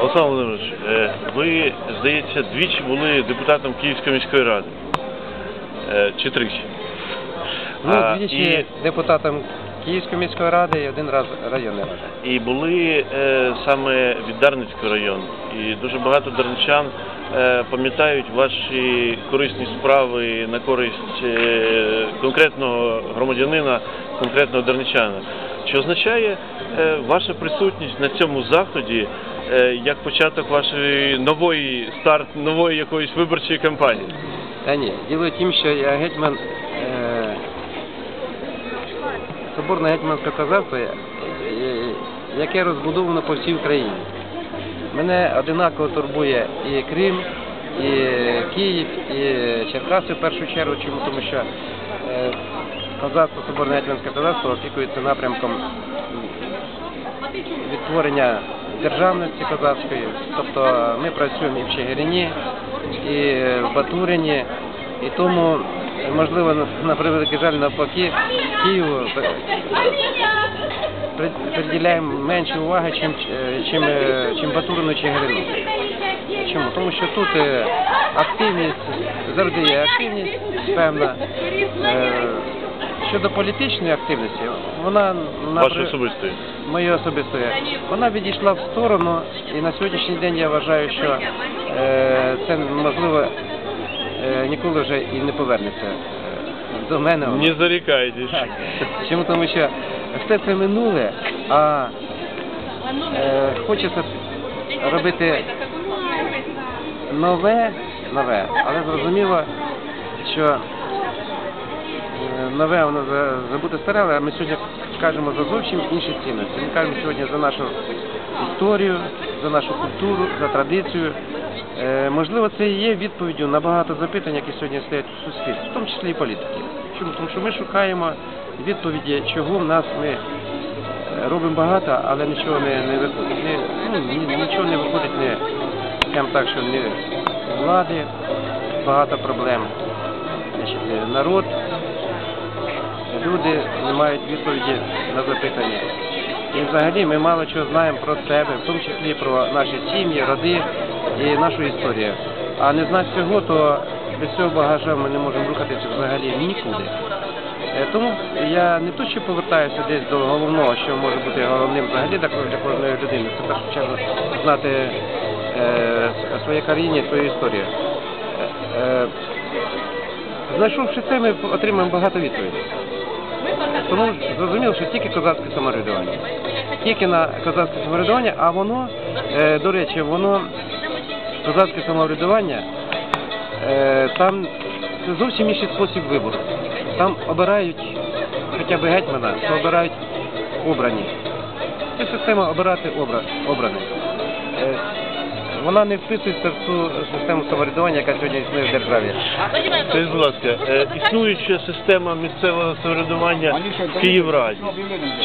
Олександр Володимирович, е, ви, здається, двічі були депутатом Київської міської ради. Е, Чи тричі? Ну, двічі і- депутатом Київської міської ради і один раз районної ради. І були е, саме від Дарницького району. І дуже багато дарничан пам'ятають ваші корисні справи на користь конкретного громадянина, конкретного дарничана. Чи означає ваша присутність на цьому заході як початок вашої нової старт нової якоїсь виборчої кампанії? Та ні, діло в тім, що я гетьман е, Соборне гетьманське козацтво, е, яке розбудовано по всій Україні. Мене одинаково турбує і Крим, і Київ, і Черкаси в першу чергу, чому тому що е, козацтво, Соборне гетьманське козацтво опікується напрямком відтворення державності козацької. Тобто ми працюємо і в Чигирині, і в Батурині, і тому, можливо, на- превеликий жаль, навпаки, Києву при- приділяємо менше уваги, чим, е, чим, е, чим Батурину чи Чигирину. Чому? Тому що тут е, активність, завжди є активність певна. Щодо політичної активності, вона на Вашої при- особистої? вона відійшла в сторону, і на сьогоднішній день я вважаю, що е, це можливо е, ніколи вже і не повернеться е, до мене. Не зарікайтесь. Так. Чому тому що все це минуле, а е, хочеться робити нове, нове, але зрозуміло, що нове воно за- забуде старе, але ми сьогодні кажемо за зовсім інші цінності. Ми кажемо сьогодні за нашу історію, за нашу культуру, за традицію. Е, можливо, це і є відповіддю на багато запитань, які сьогодні стоять у суспільстві, в тому числі і політики. Чому? Тому що ми шукаємо відповіді, чого в нас ми е, робимо багато, але нічого не, не виходить. Не, ну, ні- нічого не виходить, не, скажімо так, що не влади, багато проблем. Значить, народ, люди не мають відповіді на запитання. І взагалі ми мало чого знаємо про себе, в тому числі про наші сім'ї, роди і нашу історію. А не знати цього, то без цього багажа ми не можемо рухатися взагалі нікуди. Е, Тому я не то, що повертаюся десь до головного, що може бути головним взагалі для ко- кожної людини. Це в першу чергу знати е, своє коріння, свою історію. Е, е, Знайшовши це, ми отримаємо багато відповідей. Тому зрозуміло, що тільки козацьке самоврядування. Тільки на козацьке самоврядування, а воно, е, до речі, воно козацьке самоврядування, е, там це зовсім інший спосіб вибору. Там обирають хоча б гетьмана, то обирають обрані. Це система обирати обра, обраних. Вона не вписується в ту систему самоврядування, яка сьогодні існує в державі. Скажіть, будь ласка, е, існуюча система місцевого самоврядування в Київраді.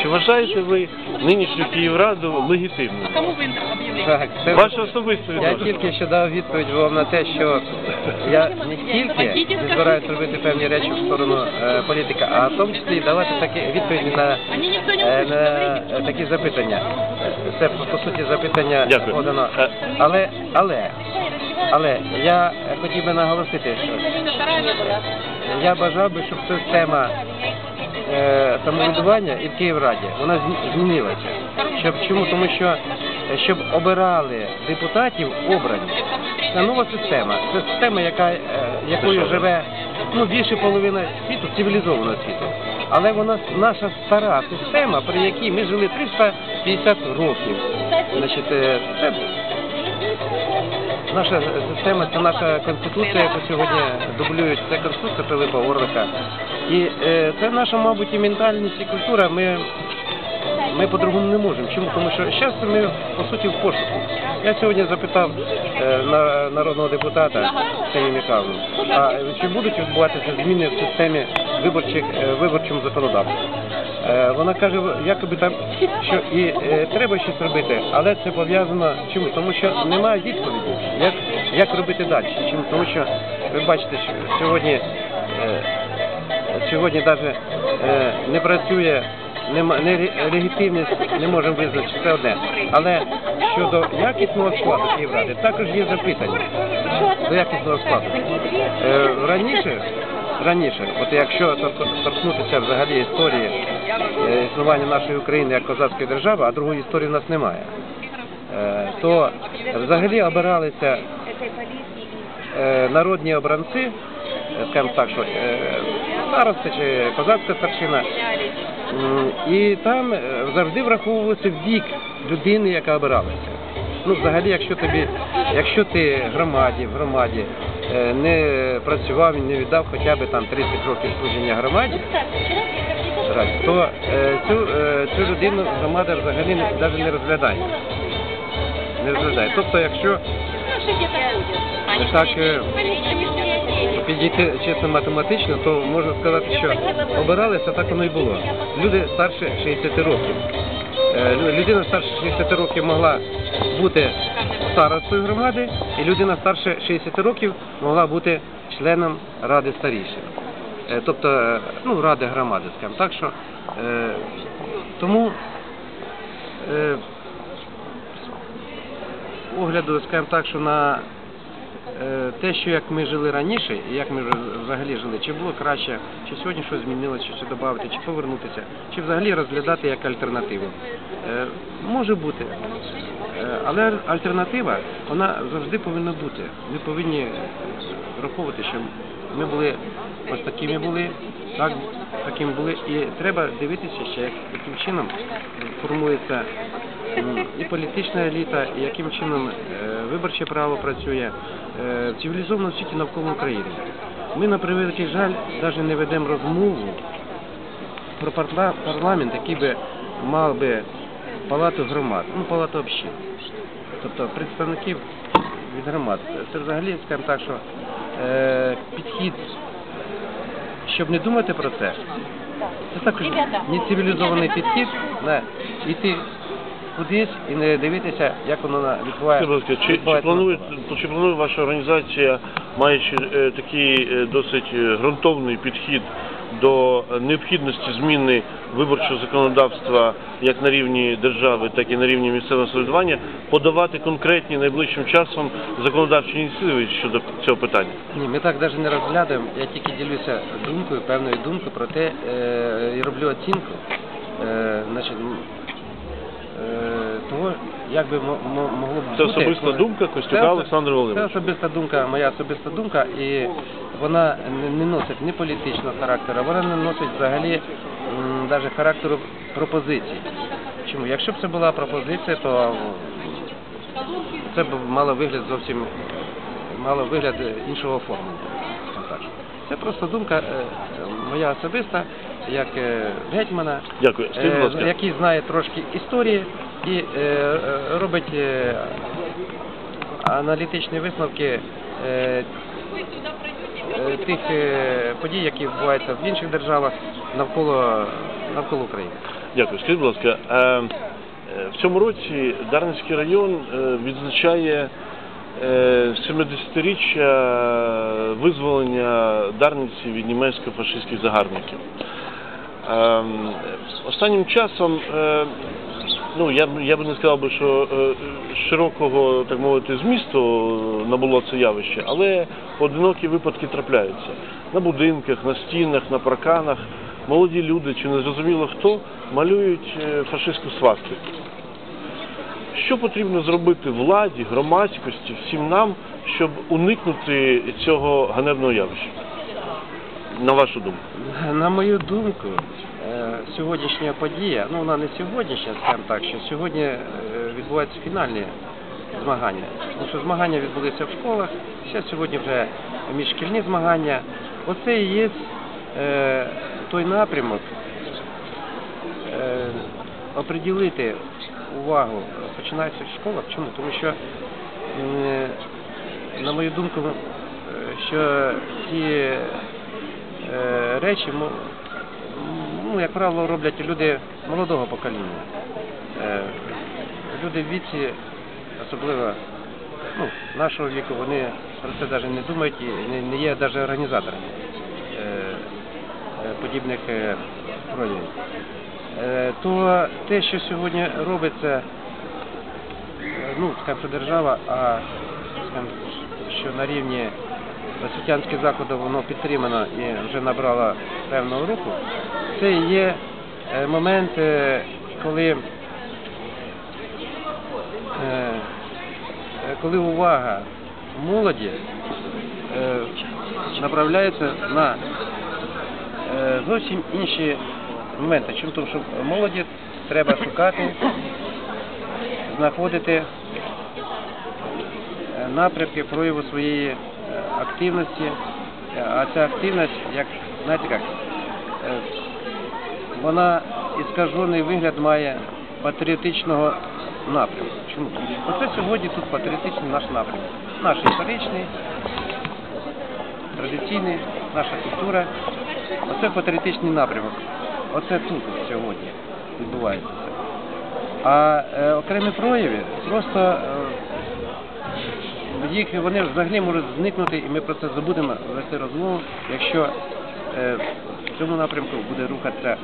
Чи вважаєте ви нинішню Київраду легітимною? Кому ви об'явили? Так, це Ваше особисте Я відношення? тільки що дав відповідь вам на те, що я не тільки не збираюся робити певні речі в сторону е, політики, а в тому числі давати такі відповіді на, е, на такі запитання. Це по суті запитання Дякую. подано. Е. Але, але, але я хотів би наголосити, що я бажав би, щоб система е, самоврядування і в Київраді вона змінилася. Щоб чому? Тому що е, щоб обирали депутатів обрані. Це нова система. Це система, яка е, якою живе ну більше половина світу, цивілізованого світу. Але вона наша стара система, при якій ми жили 350 років. Значить, е, це Наша система це наша конституція, яку сьогодні дублюють. Це конституція Пилипа Орлика. І е, це наша, мабуть, і ментальність і культура. Ми, ми по-другому не можемо. Чому? Тому що зараз ми по суті в пошуку. Я сьогодні запитав е, на народного депутата Ксенію Михайловну, а чи будуть відбуватися зміни в системі виборчих е, виборчому законодавстві? Е, Вона каже, якоби там, що і е, треба щось робити, але це пов'язано чому? Тому що немає відповіді, як, як робити далі. Чому? Тому що ви бачите, що сьогодні, е, сьогодні навіть не працює не легітимність не можемо визначити, це одне. Але щодо якісного складу Київради, також є запитання до якісного складу. Раніше, раніше, от якщо тор- торкнутися взагалі історії е, існування нашої України як козацької держави, а другої історії в нас немає, е, то взагалі обиралися е, народні обранці, скажімо так, що старости чи козацька старшина, і там завжди враховувався вік людини, яка обиралася. Ну, взагалі, якщо тобі, якщо ти громаді, в громаді не працював і не віддав хоча б там 30 років служення громаді, то е, цю, е, цю людину громада взагалі навіть не розглядає. Не розглядає. Тобто, якщо так е, підійти чесно математично, то можна сказати, що обиралися, так воно і було. Люди старше 60 років. Е, Людина старше 60 років могла бути старостою громади, і людина старше 60 років могла бути членом ради старішин. Е, Тобто, е, ну, ради громади, скажімо так, що е, тому е, огляду, скажімо так, що на те, що як ми жили раніше, і як ми взагалі жили, чи було краще, чи сьогодні щось змінилося, чи додати, чи повернутися, чи взагалі розглядати як альтернативу. Е, Може бути. Е, Але альтернатива, вона завжди повинна бути. Ми повинні враховувати, що ми були ось такими були, так, такими були, і треба дивитися ще, як, яким чином формується і політична еліта, і яким чином е, виборче право працює е, в цивілізованому світі навколо України. Ми, на превеликий жаль, навіть не ведемо розмову про парла- парламент, який би мав би палату громад, ну палату общин, тобто представників від громад. Це взагалі, скажімо так, що е, підхід, щоб не думати про це, це також не цивілізований підхід, не, іти кудись і не дивитися, як воно на- відбуває. Скажіть, будь ласка, чи, чи, планує, чи планує ваша організація, маючи е, такий е, досить е, ґрунтовний підхід до необхідності зміни виборчого законодавства як на рівні держави, так і на рівні місцевого самоврядування, подавати конкретні найближчим часом законодавчі ініціативи щодо цього питання? Ні, ми так навіть не розглядаємо. Я тільки ділюся думкою, певною думкою про те, е, і роблю оцінку. Е, значить, е, того, як би мо- мо- могло б Це особиста думка Костюка Це Олександра Це особиста думка, моя особиста думка, і вона не, носить ні політичного характеру, вона не носить взагалі навіть характеру пропозицій. Чому? Якщо б це була пропозиція, то це б мало вигляд зовсім мало вигляд іншого так. Це просто думка е, моя особиста, як е, гетьмана, Дякую. Скажіть, будь е, ласка, який знає трошки історії і е, е, робить е, аналітичні висновки е, е, тих е, подій, які відбуваються в інших державах навколо, навколо України. Дякую. Скажіть, будь ласка, е, е, в цьому році Дарницький район е, відзначає е, 70-річчя визволення Дарниці від німецько-фашистських загарбників. Е, Останнім часом, е, ну я я б не сказав би, що е, широкого, так мовити, змісту набуло це явище, але одинокі випадки трапляються на будинках, на стінах, на парканах. Молоді люди, чи не зрозуміло хто, малюють е, фашистську свастику. Що потрібно зробити владі, громадськості, всім нам, щоб уникнути цього ганебного явища? На вашу думку? На мою думку, е, сьогоднішня подія, ну вона не сьогоднішня, скажімо так, що сьогодні е, відбуваються фінальні змагання. Тому що змагання відбулися в школах, ще сьогодні вже міжшкільні змагання. Оце і є е, той напрямок оприділити увагу, починається в школах. Чому? Тому що, на мою думку, що е, речі, мо- ну, як правило, роблять люди молодого покоління. Е, Люди в віці, особливо ну, нашого віку, вони про це навіть не думають і не, є навіть організаторами е, е, подібних е, проявів. Е, то те, що сьогодні робиться, е, ну, скажімо, держава, а скажімо, що на рівні освітянських закладів воно підтримано і вже набрало певного руху, це є е, момент, е, коли, е, коли увага молоді направляється на зовсім інші моменти. Чому тому, що молоді треба шукати, знаходити напрямки прояву своєї активності. Е, А ця активність, як знаєте як, е, вона іскажений вигляд має патріотичного напрямку. Чому? Оце сьогодні тут патріотичний наш напрямок. Наш історичний, традиційний, наша культура. Оце патріотичний напрямок. Оце тут сьогодні відбувається. А е, окремі прояви просто е, їх вони взагалі можуть зникнути, і ми про це забудемо вести розмову, якщо е, в цьому напрямку буде рухатися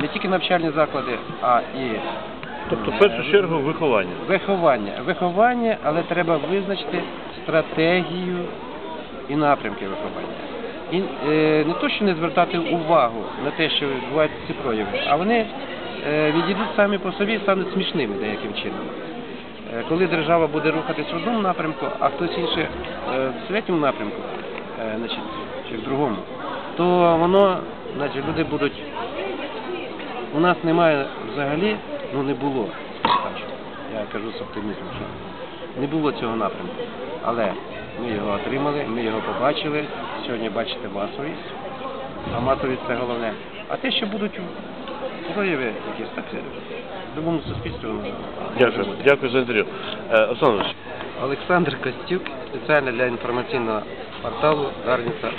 не тільки навчальні заклади, а і Тобто, в першу чергу, виховання. Виховання. Виховання, але треба визначити стратегію і напрямки виховання. І е, не то, що не звертати увагу на те, що відбуваються ці прояви, а вони е, відійдуть самі по собі і стануть смішними деяким чином. Е, коли держава буде рухатись в одному напрямку, а хтось інший е, в третьому напрямку, е, значить, чи в другому, то воно, значить, люди будуть у нас немає взагалі, ну не було, я кажу з оптимізмом, що не було цього напрямку. Але ми його отримали, ми його побачили. Сьогодні бачите масовість, а масовість це головне. А те, що будуть прояви якісь, так в суспільстві воно Дякую, дякую за інтерв'ю. Е, Олександр Ильич, Олександр Костюк, спеціально для інформаційного порталу Дарниця